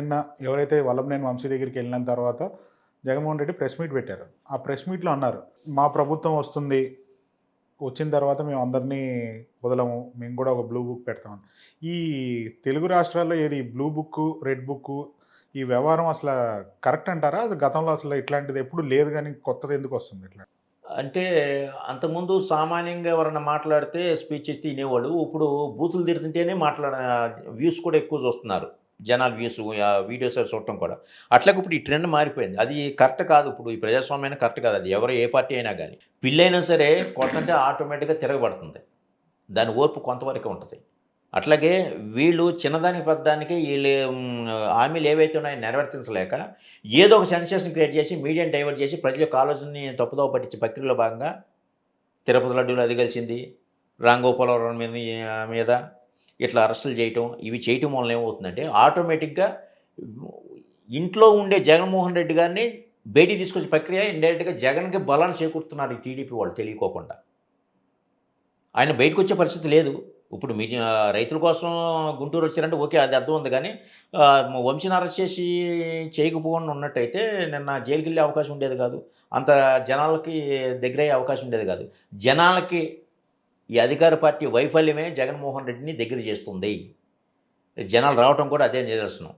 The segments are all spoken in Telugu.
నిన్న ఎవరైతే వల్లభనేని వంశీ దగ్గరికి వెళ్ళిన తర్వాత జగన్మోహన్ రెడ్డి ప్రెస్ మీట్ పెట్టారు. ఆ ప్రెస్ మీట్లో అన్నారు మా ప్రభుత్వం వస్తుంది వచ్చిన తర్వాత మేము అందరినీ వదలము మేము కూడా ఒక బ్లూ బుక్ పెడతాం ఈ తెలుగు రాష్ట్రాల్లో ఏది బ్లూ బుక్ రెడ్ బుక్ ఈ వ్యవహారం అసలు కరెక్ట్ అంటారా? అది గతంలో అసలు ఇట్లాంటిది ఎప్పుడు లేదు కానీ కొత్తది ఎందుకు వస్తుంది ఇట్లా? అంటే అంతకుముందు సామాన్యంగా ఎవరైనా మాట్లాడితే స్పీచ్ ఇస్తే వినేవాళ్ళు ఇప్పుడు బూతులు తిడుతుంటేనే మాట్లాడ వ్యూస్ కూడా ఎక్కువ చూస్తున్నారు. జనాలు వ్యూస్ వీడియోస్ అవి చూడటం కూడా. అట్లాగే ఇప్పుడు ఈ ట్రెండ్ మారిపోయింది. అది కరెక్ట్ కాదు. ఇప్పుడు ఈ ప్రజాస్వామ్యం కరెక్ట్ కాదు. అది ఎవరు ఏ పార్టీ అయినా కానీ పిల్లైనా సరే కొట్టంటే ఆటోమేటిక్గా తిరగబడుతుంది. దాని ఓర్పు కొంతవరకే ఉంటుంది. అట్లాగే వీళ్ళు చిన్నదానికి పెద్దదానికి వీళ్ళు హామీలు ఏవైతే ఉన్నాయో నెరవేర్తించలేక ఏదో ఒక సెన్సేషన్ క్రియేట్ చేసి మీడియాని డైవర్ట్ చేసి ప్రజల యొక్క ఆలోచనని తప్పుదోవ పట్టించే ప్రక్రియలో భాగంగా తిరుపతి లడ్డూలు అది కలిసింది. రాంగోపాలవరం మీద మీద ఇట్లా అరెస్టులు చేయటం ఇవి చేయటం వల్ల ఏమవుతుందంటే ఆటోమేటిక్గా ఇంట్లో ఉండే జగన్మోహన్ రెడ్డి గారిని బయటికి తీసుకొచ్చే ప్రక్రియ ఇండైరెక్ట్గా జగన్కి బలాన్ని చేకూరుతున్నారు ఈ టీడీపీ వాళ్ళు తెలియకోకుండా. ఆయన బయటకు వచ్చే పరిస్థితి లేదు. ఇప్పుడు మీ రైతుల కోసం గుంటూరు వచ్చారంటే ఓకే అది అర్థం ఉంది. కానీ వంశీని అరెస్ట్ చేసి చేయకపోకుండా ఉన్నట్టయితే నిన్న జైలుకి వెళ్ళే అవకాశం ఉండేది కాదు. అంత జనాలకి దగ్గరయ్యే అవకాశం ఉండేది కాదు. జనాలకి ఈ అధికార పార్టీ వైఫల్యమే జగన్మోహన్ రెడ్డిని దగ్గర చేస్తుంది. జనాలు రావటం కూడా అదే నిదర్శనం.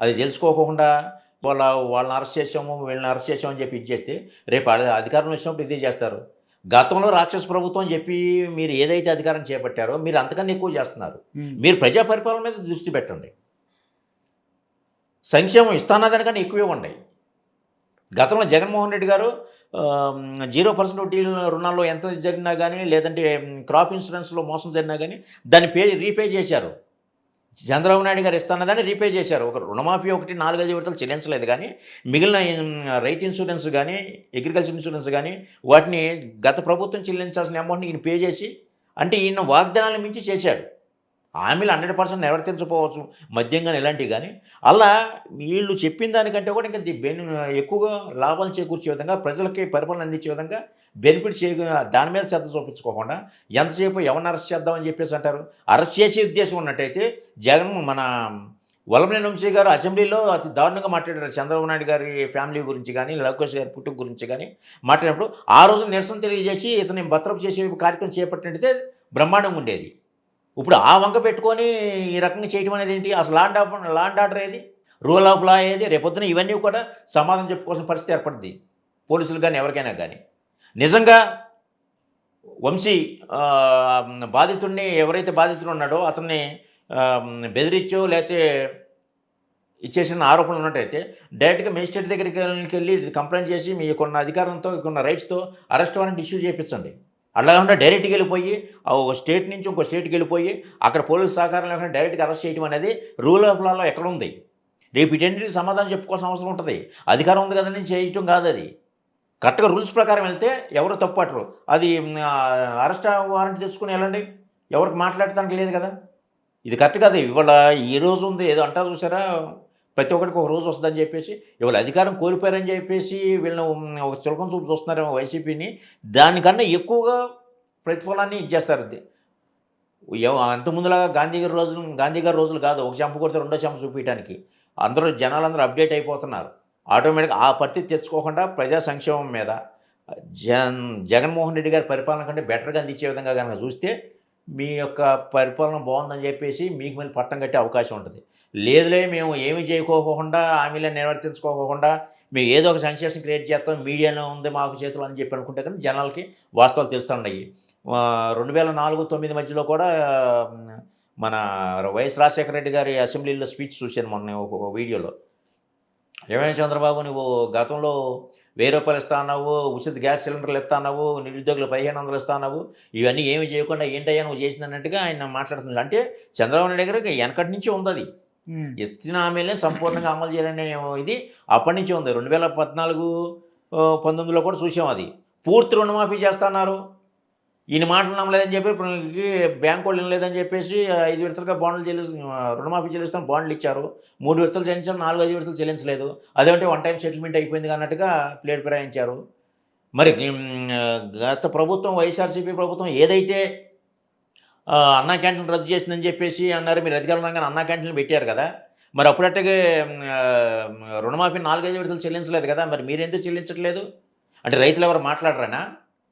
అది తెలుసుకోకుండా వాళ్ళ వాళ్ళని అరెస్ట్ చేసాము వీళ్ళని అరెస్ట్ చేసాము అని చెప్పి ఇది చేస్తే రేపు అధి- అధికారంలో వచ్చినప్పుడు ఇదే చేస్తారు. గతంలో రాక్షస ప్రభుత్వం చెప్పి మీరు ఏదైతే అధికారం చేపట్టారో మీరు అంతకన్నా ఎక్కువ చేస్తున్నారు. మీరు ప్రజా పరిపాలన మీద దృష్టి పెట్టండి. సంక్షేమం ఇస్తానదానికన్నా ఎక్కువే ఉన్నాయి. గతంలో జగన్మోహన్ రెడ్డి గారు జీరో పర్సెంట్ వడ్డీ రుణాల్లో ఎంత జరిగినా కానీ లేదంటే క్రాప్ ఇన్సూరెన్స్లో మోసం జరిగినా కానీ దాన్ని పే రీపే చేశారు. చంద్రబాబు నాయుడు గారు ఇస్తానని రీపే చేశారు. ఒక రుణమాఫీ ఒకటి నాలుగైదు విడతలు చెల్లించలేదు కానీ మిగిలిన రైతు ఇన్సూరెన్స్ కానీ అగ్రికల్చర్ ఇన్సూరెన్స్ కానీ వాటిని గత ప్రభుత్వం చెల్లించాల్సిన అమౌంట్ని ఈయన పే చేసి అంటే ఈయన వాగ్దానాలు మించి చేశాడు. హామీలు హండ్రెడ్ పర్సెంట్ నెరవేర్తించకపోవచ్చు మద్యం కానీ ఇలాంటివి కానీ అలా వీళ్ళు చెప్పిన దానికంటే కూడా ఇంకా బెన్ ఎక్కువగా లాభాలు చేకూర్చే విధంగా ప్రజలకి పరిపాలన అందించే విధంగా బెనిఫిట్ చే దాని మీద శ్రద్ధ చూపించుకోకుండా ఎంతసేపు ఎవరిని అరెస్ట్ చేద్దామని చెప్పేసి అంటారు. అరెస్ట్ చేసే ఉద్దేశం ఉన్నట్టయితే జగన్ మన వల్లభనేని వంశీ గారు అసెంబ్లీలో అతి దారుణంగా మాట్లాడారు. చంద్రబాబు నాయుడు గారి ఫ్యామిలీ గురించి కానీ లోకేష్ గారి పుట్టుక గురించి కానీ మాట్లాడినప్పుడు ఆ రోజు నిరసన తెలియజేసి ఇతని భద్రపు చేసే కార్యక్రమం చేపట్టినట్టయితే బ్రహ్మాండంగా ఉండేది. ఇప్పుడు ఆ వంక పెట్టుకొని ఈ రకంగా చేయటం అనేది ఏంటి? అసలు లాండ్ ఆఫ్ లాండ్ ఆర్డర్ ఏది? రూల్ ఆఫ్ లా ఏది? రేపొద్దున ఇవన్నీ కూడా సమాధానం చెప్పుకోవాల్సిన పరిస్థితి ఏర్పడింది పోలీసులు కానీ ఎవరికైనా కానీ నిజంగా వంశీ బాధితుడిని ఎవరైతే బాధితుడు ఉన్నాడో అతన్ని బెదిరించో లేకపోతే ఇచ్చేసిన ఆరోపణలు ఉన్నట్టయితే డైరెక్ట్గా మేజిస్ట్రేట్ దగ్గరికి వెళ్ళి కంప్లైంట్ చేసి మీకున్న అధికారంతో మీకున్న రైట్స్తో అరెస్ట్ వారెంట్ ఇష్యూ చేయించండి అలా కాకుండా డైరెక్ట్గా వెళ్ళిపోయి ఒక స్టేట్ నుంచి ఇంకో స్టేట్కి వెళ్ళిపోయి అక్కడ పోలీసు సహకారం లేకుండా డైరెక్ట్గా అరెస్ట్ చేయడం అనేది రూల్ ఆఫ్ లాలో ఎక్కడ ఉంది? రేపు ఇటన్నిటికి సమాధానం చెప్పుకోవాల్సిన అవసరం ఉంటుంది. అధికారం ఉంది కదని చేయటం కాదు అది. కరెక్ట్గా రూల్స్ ప్రకారం వెళ్తే ఎవరు తప్పట్రు అది అరెస్ట్ వారెంట్ తెచ్చుకుని వెళ్ళండి. ఎవరికి మాట్లాడటానికి లేదు కదా. ఇది కరెక్ట్ కాదు. ఇవాళ ఈ రోజు ఉంది ఏదో అంటారు చూసారా? ప్రతి ఒక్కరికి ఒక రోజు వస్తుందని చెప్పేసి ఇవాళ అధికారం కోల్పోయారని చెప్పేసి వీళ్ళని ఒక చులకం చూపు చూస్తున్నారేమో వైసీపీని. దానికన్నా ఎక్కువగా ప్రతిఫలాన్ని ఇచ్చేస్తారు అంతకుముందులాగా గాంధీ గారి రోజులు గాంధీ గారి రోజులు కాదు ఒక చెంప కొడితే రెండో చెంప చూపించడానికి అందరూ జనాలందరూ అప్డేట్ అయిపోతున్నారు. ఆటోమేటిక్గా ఆ పరిస్థితి తెచ్చుకోకుండా ప్రజా సంక్షేమం మీద జన్ జగన్మోహన్ రెడ్డి గారి పరిపాలన కంటే బెటర్గా అందించే విధంగా కనుక చూస్తే మీ యొక్క పరిపాలన బాగుందని చెప్పేసి మీకు మళ్ళీ పట్టం కట్టే అవకాశం ఉంటుంది. లేదులే మేము ఏమి చేయకోకుండా హామీలను నిర్వర్తించుకోకుండా మేము ఏదో ఒక సెన్సేషన్ క్రియేట్ చేస్తాం మీడియాలో ఉంది మాకు చేతులు అని చెప్పి అనుకుంటే కానీ జనాలకి వాస్తవాలు తెలుస్తున్నాయి రెండు వేల నాలుగు తొమ్మిది మధ్యలో కూడా మన వైఎస్ రాజశేఖర రెడ్డి గారి అసెంబ్లీలో స్పీచ్ చూశాను మొన్న ఒక వీడియోలో. ఏమైనా చంద్రబాబు నువ్వు గతంలో వెయ్యి రూపాయలు ఇస్తా అన్నావు ఉచిత గ్యాస్ సిలిండర్లు ఇస్తా అన్నావు నిరుద్యోగులు పదిహేను వందలు ఇస్తా అన్నావు ఇవన్నీ ఏమి చేయకుండా ఏంటయ్యా నువ్వు చేసిందన్నట్టుగా ఆయన మాట్లాడుతున్నాడు అంటే చంద్రబాబు నాయుడు దగ్గర వెనకటి నుంచి ఉంది అది. ఇచ్చిన హామీలనే సంపూర్ణంగా అమలు చేయాలనే ఇది అప్పటి నుంచి ఉంది. రెండు వేల పద్నాలుగు పంతొమ్మిదిలో కూడా చూసాం అది. పూర్తి రుణమాఫీ చేస్తున్నారు. ఈయన మాటలు నమ్మలేదని చెప్పి ఇప్పుడు బ్యాంకు బ్యాంక్ వాళ్ళు వినలేదని చెప్పేసి ఐదు విడతలుగా బాండ్లు చెల్లిస్తు రుణమాఫీ చెల్లిస్తాం బాండ్లు ఇచ్చారు. మూడు విడతలు చెల్లించారు నాలుగు ఐదు విడతలు చెల్లించలేదు. అదేంటే వన్ టైం సెటిల్మెంట్ అయిపోయింది అన్నట్టుగా ప్లేట్ ఫిరాయించారు మరి గత ప్రభుత్వం వైఎస్ఆర్సీపీ ప్రభుత్వం ఏదైతే అన్నా క్యాంటీన్ రద్దు చేసిందని చెప్పేసి అన్నారు. మీరు అధికారం రాగానే అన్నా క్యాంటీన్లు పెట్టారు కదా. మరి అప్పుడట్టగే రుణమాఫీ నాలుగైదు విడతలు చెల్లించలేదు కదా. మరి మీరెందుకు చెల్లించట్లేదు? అంటే రైతులు ఎవరు మాట్లాడరానా?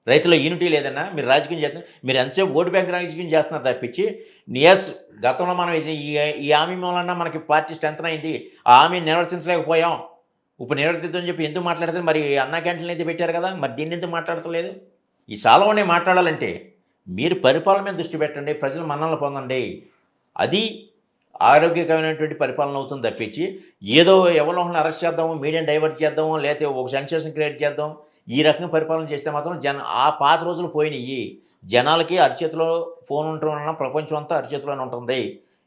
రైతుల యూనిటీ లేదన్నా? మీరు రాజకీయం చేస్తున్నారు మీరు ఎంతసేపు ఓటు బ్యాంక్ రాజకీయం చేస్తున్నారు తప్పించి ఎస్ గతంలో మనం ఈ ఈ హామీ మూలన మనకి పార్టీ స్ట్రెంత్ అయింది. ఆ హామీ నిర్వర్తించలేకపోయాం. ఇప్పుడు నిర్వర్తించని చెప్పి ఎందుకు మాట్లాడితే మరి అన్నా క్యాంటీన్లు అయితే పెట్టారు కదా. మరి దీన్ని ఎందుకు మాట్లాడతలేదు ఈ సాలవనే మాట్లాడాలంటే మీరు పరిపాలన మీద దృష్టి పెట్టండి ప్రజలు మన్నలు పొందండి. అది ఆరోగ్యకరమైనటువంటి పరిపాలన అవుతుంది తప్పించి ఏదో ఎవరో ఒకరిని అరెస్ట్ చేద్దాము మీడియాని డైవర్ట్ చేద్దాము లేకపోతే ఒక సెన్సేషన్ క్రియేట్ చేద్దాం ఈ రకంగా పరిపాలన చేస్తే మాత్రం జన ఆ పాత రోజులు పోయినాయి. జనాలకి అరిచేతిలో ఫోన్ ఉండటం వలన ప్రపంచం అంతా అరిచేతిలోనే ఉంటుంది.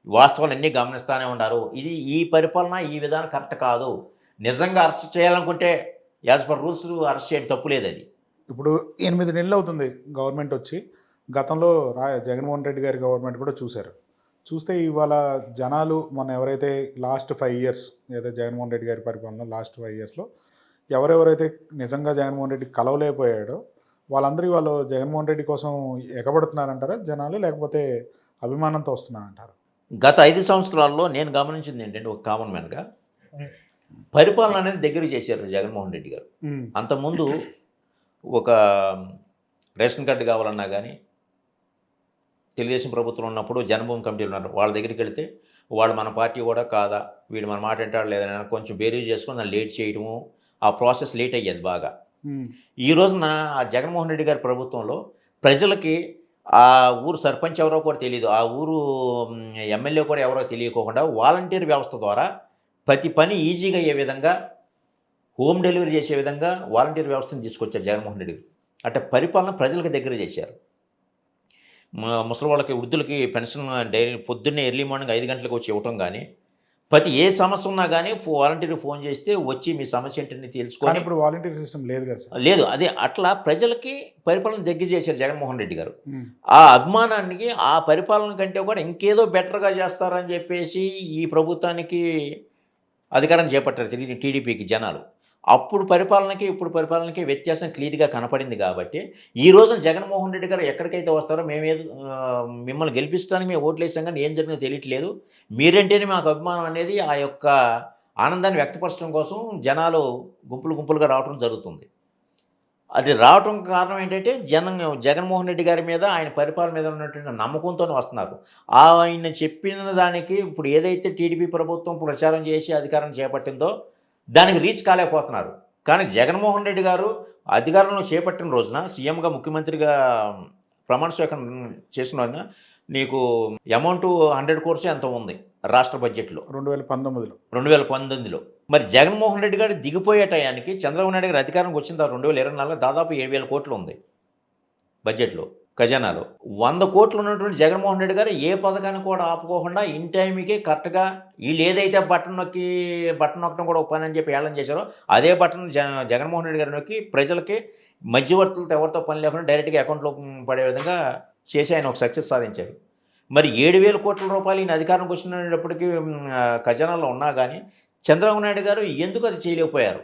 వాస్తవాలు అన్నీ గమనిస్తూనే ఉన్నారు ఇది ఈ పరిపాలన ఈ విధానం కరెక్ట్ కాదు. నిజంగా అరెస్ట్ చేయాలనుకుంటే యాజ్ పర్ రూల్స్ అరెస్ట్ చేయడం తప్పు లేదు అది. ఇప్పుడు ఎనిమిది నెలలు అవుతుంది గవర్నమెంట్ వచ్చి. గతంలో రా జగన్మోహన్ రెడ్డి గారి గవర్నమెంట్ కూడా చూశారు. చూస్తే ఇవాళ జనాలు మొన్న ఎవరైతే లాస్ట్ ఫైవ్ ఇయర్స్ ఏదైతే జగన్మోహన్ రెడ్డి గారి పరిపాలన లాస్ట్ ఫైవ్ ఇయర్స్లో ఎవరెవరైతే నిజంగా జగన్మోహన్ రెడ్డి కలవలేకపోయాడో వాళ్ళందరూ వాళ్ళు జగన్మోహన్ రెడ్డి కోసం ఎగబడుతున్నారంటారా జనాలు? లేకపోతే అభిమానంతో వస్తున్నారంటారా? గత ఐదు సంవత్సరాల్లో నేను గమనించింది ఏంటంటే ఒక కామన్ మ్యాన్గా పరిపాలన అనేది దగ్గర చేశారు జగన్మోహన్ రెడ్డి గారు. అంతకుముందు ఒక రేషన్ కార్డు కావాలన్నా కానీ తెలుగుదేశం ప్రభుత్వం ఉన్నప్పుడు జనభూమి కమిటీలు ఉన్నారు. వాళ్ళ దగ్గరికి వెళ్తే వాళ్ళు మన పార్టీ కూడా కాదా వీడు మన మాట వింటాడు లేదని కొంచెం బేరీ చేసుకొని దాన్ని లేట్ చేయడము ఆ ప్రాసెస్ లేట్ అయ్యేది బాగా. ఈ రోజున ఆ జగన్మోహన్ రెడ్డి గారి ప్రభుత్వంలో ప్రజలకి ఆ ఊరు సర్పంచ్ ఎవరో కూడా తెలియదు ఆ ఊరు ఎమ్మెల్యే కూడా ఎవరో తెలియకోకుండా వాలంటీర్ వ్యవస్థ ద్వారా ప్రతి పని ఈజీగా అయ్యే విధంగా హోమ్ డెలివరీ చేసే విధంగా వాలంటీర్ వ్యవస్థను తీసుకొచ్చారు జగన్మోహన్ రెడ్డి గారు. అంటే పరిపాలన ప్రజలకు దగ్గర చేశారు. ముసలి వాళ్ళకి వృద్ధులకి పెన్షన్ డైలీ పొద్దున్నే ఎర్లీ మార్నింగ్ ఐదు గంటలకు వచ్చి ఇవ్వటం కానీ ప్రతి ఏ సమస్య ఉన్నా కానీ వాలంటీర్ ఫోన్ చేస్తే వచ్చి మీ సమస్య ఏంటని కానీ తెలుసుకొని ఇప్పుడు వాలంటీర్ సిస్టమ్ లేదు కదా సార్. లేదు అదే అట్లా ప్రజలకి పరిపాలన దగ్గర చేశారు జగన్మోహన్ రెడ్డి గారు. ఆ అభిమానానికి ఆ పరిపాలన కంటే కూడా ఇంకేదో బెటర్గా చేస్తారని చెప్పేసి ఈ ప్రభుత్వానికి అధికారం చేపట్టారు తిరిగి టీడీపీకి జనాలు. అప్పుడు పరిపాలనకి ఇప్పుడు పరిపాలనకి వ్యత్యాసం క్లియర్గా కనపడింది కాబట్టి ఈ రోజున జగన్మోహన్ రెడ్డి గారు ఎక్కడికైతే వస్తారో మేము ఏదో మిమ్మల్ని గెలిపిస్తానికి మేము ఓట్లు వేసాం కానీ ఏం జరిగిందో తెలియట్లేదు. మీరంటేనే మాకు అభిమానం అనేది ఆ యొక్క ఆనందాన్ని వ్యక్తపరచడం కోసం జనాలు గుంపులు గుంపులుగా రావడం జరుగుతుంది. అది రావటం కారణం ఏంటంటే జనం జగన్మోహన్ రెడ్డి గారి మీద ఆయన పరిపాలన మీద ఉన్నటువంటి నమ్మకంతోనే వస్తున్నారు. ఆయన చెప్పిన దానికి ఇప్పుడు ఏదైతే టీడీపీ ప్రభుత్వం ప్రచారం చేసి అధికారం చేపట్టిందో దానికి రీచ్ కాలేకపోతున్నారు. కానీ జగన్మోహన్ రెడ్డి గారు అధికారంలో చేపట్టిన రోజున సీఎంగా ముఖ్యమంత్రిగా ప్రమాణ స్వీకారం చేసిన రోజున నీకు అమౌంట్ హండ్రెడ్ కోర్స్ ఎంత ఉంది రాష్ట్ర బడ్జెట్లో రెండు వేల పంతొమ్మిదిలో. రెండు వేల పంతొమ్మిదిలో. మరి జగన్మోహన్ రెడ్డి గారు దిగిపోయే టయానికి చంద్రబాబు నాయుడు గారు అధికారంకి వచ్చిన తర్వాత రెండు వేల ఇరవై నాలుగులో దాదాపు ఏడు వేల కోట్లు ఉంది బడ్జెట్లో ఖజానాలో. వంద కోట్లు ఉన్నటువంటి జగన్మోహన్ రెడ్డి గారు ఏ పథకాన్ని కూడా ఆపుకోకుండా ఇన్ టైంకి కరెక్ట్గా వీళ్ళు ఏదైతే బటన్ నొక్కి బటన్ నొక్కడం కూడా ఒక పని అని చెప్పి ఏళన చేశారో అదే బటన్ జ జగన్మోహన్ రెడ్డి గారు నొక్కి ప్రజలకి మధ్యవర్తులతో ఎవరితో పని లేకుండా డైరెక్ట్గా అకౌంట్లో పడే విధంగా చేసి ఆయన ఒక సక్సెస్ సాధించారు. మరి ఏడు వేల కోట్ల రూపాయలు ఈయన అధికారంకి వచ్చినప్పటికీ ఖజానాలో ఉన్నా కానీ చంద్రబాబు నాయుడు గారు ఎందుకు అది చేయలేకపోయారు?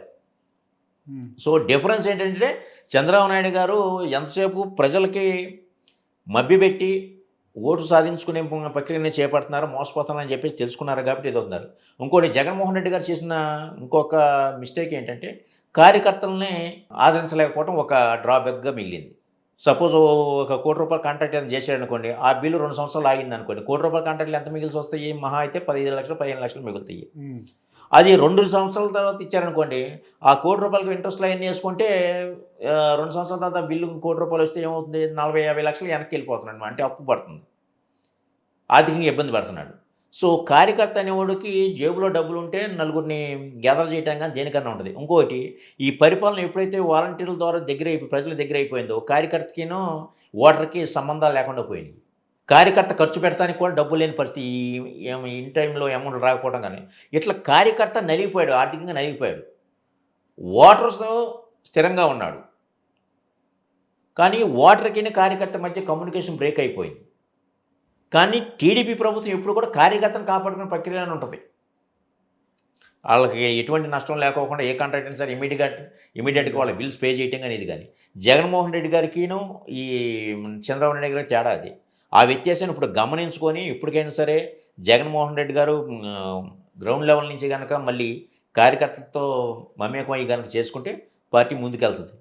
సో డిఫరెన్స్ ఏంటంటే చంద్రబాబు నాయుడు గారు ఎంతసేపు ప్రజలకి మభ్యపెట్టి ఓటు సాధించుకునే ప్రక్రియని చేపడుతున్నారు మోసపోతున్నారని చెప్పేసి తెలుసుకున్నారు కాబట్టి ఇది అవుతున్నారు ఇంకోటి జగన్మోహన్ రెడ్డి గారు చేసిన ఇంకొక మిస్టేక్ ఏంటంటే కార్యకర్తలని ఆదరించలేకపోవడం ఒక డ్రాబ్యాక్గా మిగిలింది. సపోజ్ ఒక కోటి రూపాయల కాంట్రాక్ట్ ఏదైనా చేశాడు అనుకోండి ఆ బిల్లు రెండు సంవత్సరాలు ఆగింది అనుకోండి కోటి రూపాయల కాంట్రాక్ట్లు ఎంత మిగిలిసి వస్తాయి? మహా అయితే పదిహేను లక్షలు పదిహేను లక్షలు మిగులుతాయి. అది రెండు సంవత్సరాల తర్వాత ఇచ్చారనుకోండి ఆ కోటి రూపాయలకి ఇంట్రెస్ట్ లైన్ వేసుకుంటే రెండు సంవత్సరాల తర్వాత బిల్లు కోటి రూపాయలు వస్తే ఏమవుతుంది? నలభై యాభై లక్షలు వెనక్కి వెళ్ళిపోతున్నాడు అంటే అప్పు పడుతుంది. ఆర్థికంగా ఇబ్బంది పడుతున్నాడు. సో కార్యకర్త అనేవాడికి జేబులో డబ్బులు ఉంటే నలుగురిని గ్యాదర్ చేయటం కానీ దేనికన్నా ఉంటుంది ఇంకోటి ఈ పరిపాలన ఎప్పుడైతే వాలంటీర్ల ద్వారా దగ్గర అయిపోయి ప్రజల దగ్గర అయిపోయిందో కార్యకర్తకినో ఓటర్కి సంబంధాలు లేకుండా పోయినాయి. కార్యకర్త ఖర్చు పెట్టడానికి కూడా డబ్బు లేని పరిస్థితి. ఈ- ఇన్ టైంలో అమౌంట్ రాకపోవడం కానీ ఇట్లా కార్యకర్త నలిగిపోయాడు ఆర్థికంగా నలిగిపోయాడు. ఓటర్స్ స్థిరంగా ఉన్నాడు. కానీ ఓటర్కి కార్యకర్త మధ్య కమ్యూనికేషన్ బ్రేక్ అయిపోయింది. కానీ టీడీపీ ప్రభుత్వం ఎప్పుడు కూడా కార్యకర్తను కాపాడుకునే ప్రక్రియలోనే ఉంటుంది. వాళ్ళకి ఎటువంటి నష్టం లేకోకుండా ఏ కాంట్రాక్ట్ అయినా సరే ఇమీడియట్గా ఇమీడియట్గా వాళ్ళ బిల్స్ పే చేయటం కానీ ఇది కానీ. జగన్మోహన్ రెడ్డి గారికిను ఈ చంద్రబాబు నాయుడు గారికి తేడా అది. ఆ వ్యత్యాసాన్ని ఇప్పుడు గమనించుకొని ఇప్పటికైనా సరే జగన్మోహన్ రెడ్డి గారు గ్రౌండ్ లెవెల్ నుంచి కనుక మళ్ళీ కార్యకర్తలతో మమేకమై కనుక చేసుకుంటే పార్టీ ముందుకెళ్తుంది.